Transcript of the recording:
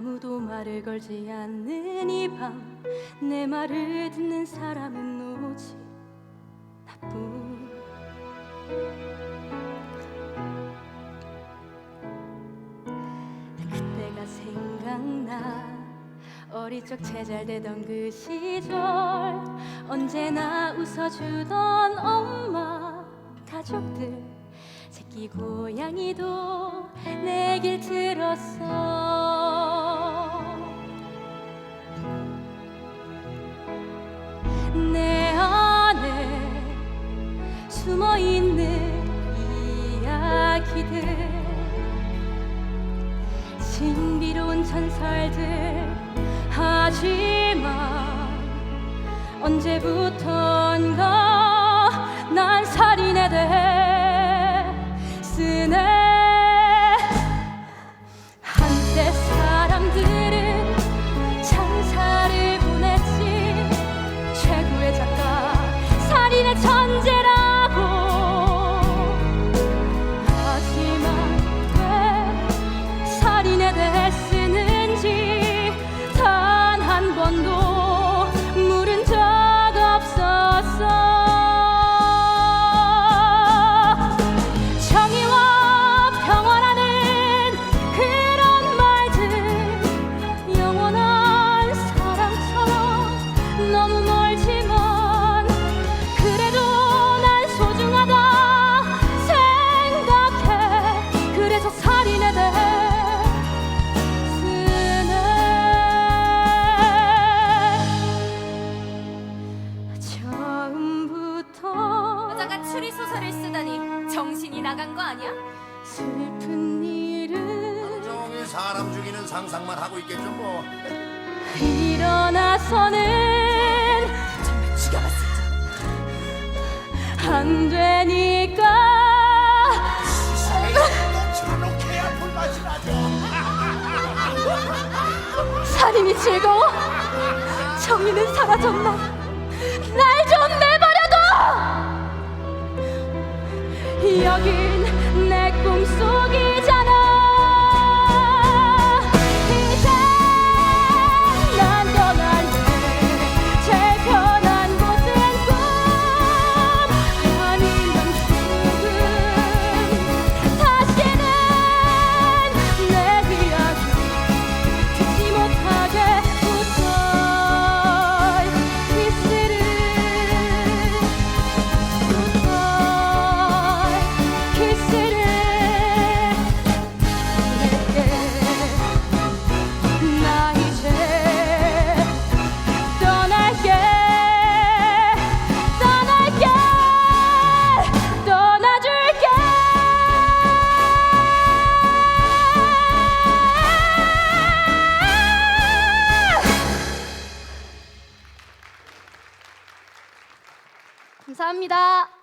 아무도 말을 걸지 않는 이 밤 내 말을 듣는 사람은 오직 나뿐. 그때가 생각나. 어릴 적 제잘되던 그 시절 언제나 웃어주던 엄마 가족들 새끼 고양이도 내길 들었어 숨어 있는 이야기들. 신비로운 전설들 하지만 언제부턴가 정신이 나간 거 아니야? 슬픈 일은 종일 사람 죽이는 상상만 하고 있겠죠 뭐. 일어나서는 정말 죽여봤을지. 안 되니까 불맛이 나죠. 살인이 즐거워 정의는 사라졌나 날 좀 내버려 감사합니다.